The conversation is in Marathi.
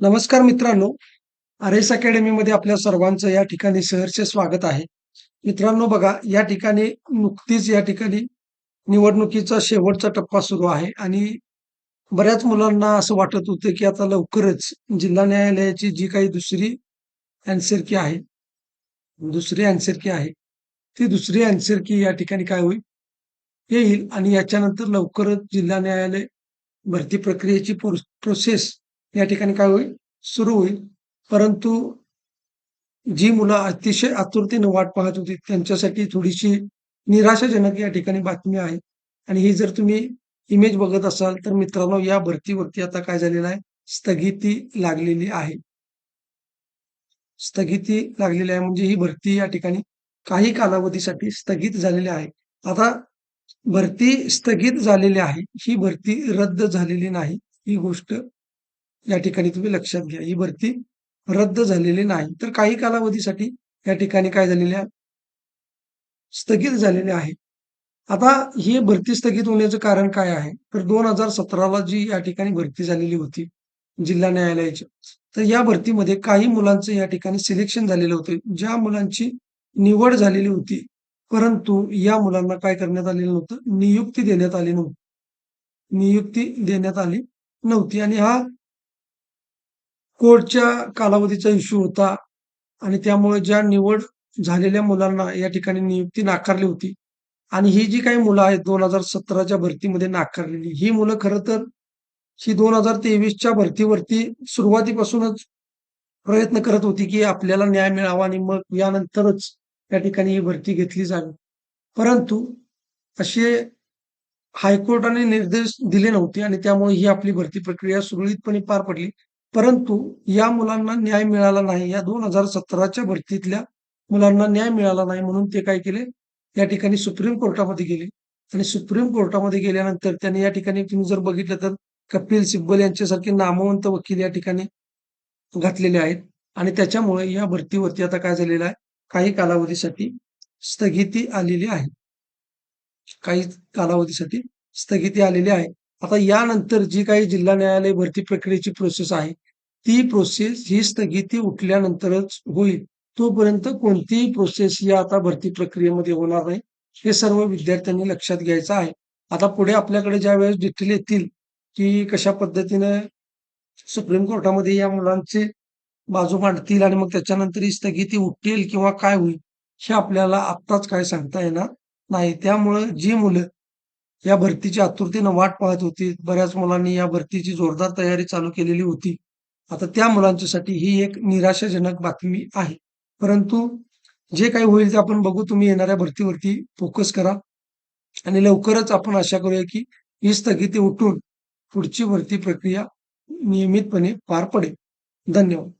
नमस्कार मित्रांनो. आर एस अकॅडमीमध्ये आपल्या सर्वांचं या ठिकाणी सहर्ष स्वागत आहे. मित्रांनो बघा या ठिकाणी नुकतीच या ठिकाणी निवडणुकीचा शेवटचा टप्पा सुरू आहे आणि बऱ्याच मुलांना असं वाटत होतं की आता लवकरच जिल्हा न्यायालयाची जी काही दुसरी अँसरकी आहे दुसरी अँसरकी आहे ती दुसरी अँसरकी या ठिकाणी काय होईल? येईल आणि याच्यानंतर लवकरच जिल्हा न्यायालय भरती प्रक्रियेची प्रोसेस या ठिकाणी काय होईल? सुरू होईल. परंतु जी मुलं अतिशय आतुरतेनं वाट पाहत होती त्यांच्यासाठी थोडीशी निराशाजनक या ठिकाणी बातमी आहे. आणि ही जर तुम्ही इमेज बघत असाल तर मित्रांनो या भरतीवरती आता काय झालेलं आहे? स्थगिती लागलेली आहे. स्थगिती लागलेली आहे म्हणजे ही भरती या ठिकाणी काही कालावधीसाठी स्थगित झालेली आहे. आता भरती स्थगित झालेली आहे ही भरती रद्द झालेली नाही ही गोष्ट या ठिकाणी तुम्ही लक्षात घ्या. ही भरती रद्द झालेली नाही. तर काही कालावधीसाठी या ठिकाणी काय झालेल्या स्थगित झालेले आहे आता ही भरती स्थगित होण्याचं कारण काय आहे? तर दोन हजार सतराला जी या ठिकाणी भरती झालेली होती जिल्हा न्यायालयाची तर या भरतीमध्ये काही मुलांचं या ठिकाणी सिलेक्शन झालेलं होतं. ज्या मुलांची निवड झालेली होती परंतु या मुलांना काय करण्यात आलेलं नव्हतं? नियुक्ती देण्यात आली नव्हती. नियुक्ती देण्यात आली नव्हती. आणि हा कोर्टच्या कालावधीचा इश्यू होता आणि त्यामुळे ज्या निवड झालेल्या मुलांना या ठिकाणी नियुक्ती नाकारली होती आणि ही जी काही मुलं आहेत दोन हजार सतराच्या भरतीमध्ये नाकारलेली ही मुलं खरं तर ही दोन हजार तेवीसच्या भरतीवरती सुरुवातीपासूनच प्रयत्न करत होती की आपल्याला न्याय मिळावा आणि मग यानंतरच या ठिकाणी ही भरती घेतली जावी. परंतु असे हायकोर्टाने निर्देश दिले नव्हते आणि त्यामुळे ही आपली भरती प्रक्रिया सुरळीतपणे पार पडली. परंतु या मुलांना न्याय मिळाला नाही. या दोन हजार सतराच्या भरतीतल्या मुलांना न्याय मिळाला नाही म्हणून ते काय केले? या ठिकाणी सुप्रीम कोर्टामध्ये गेले. आणि सुप्रीम कोर्टामध्ये गेल्यानंतर त्यांनी या ठिकाणी तुम्ही जर बघितलं तर कपिल सिब्बल यांच्यासारखे नामवंत वकील या ठिकाणी घातलेले आहेत. आणि त्याच्यामुळे या भरतीवरती आता काय झालेलं आहे? काही कालावधीसाठी स्थगिती आलेली आहे. काही कालावधीसाठी स्थगिती आलेली आहे. आता यानंतर जी काही जिल्हा न्यायालय भरती प्रक्रियेची प्रोसेस आहे ती प्रोसेस ही स्थगिती उठल्यानंतरच होईल. तोपर्यंत कोणतीही प्रोसेस या आता भरती प्रक्रियेमध्ये होणार नाही. हे सर्व विद्यार्थ्यांनी लक्षात घ्यायचं आहे. आता पुढे आपल्याकडे ज्या वेळेस डिटेल येतील की कशा पद्धतीने सुप्रीम कोर्टामध्ये या मुलांचे बाजू मांडतील आणि मग त्याच्यानंतर ही स्थगिती उठेल किंवा काय होईल हे आपल्याला आत्ताच काय सांगता येणार नाही. त्यामुळं जी मुलं या भरतीची आतुरतेनं वाट पाहत होती. बऱ्याच मुलांनी या भरतीची जोरदार तयारी चालू केलेली होती. आता त्या मुलांच्यासाठी ही एक निराशाजनक बातमी आहे. परंतु जे काही होईल ते आपण बघू. तुम्ही येणाऱ्या भरतीवरती फोकस करा. आणि लवकरच आपण आशा करूया की ही स्थगिती उठून पुढची भरती प्रक्रिया नियमितपणे पार पडेल. धन्यवाद.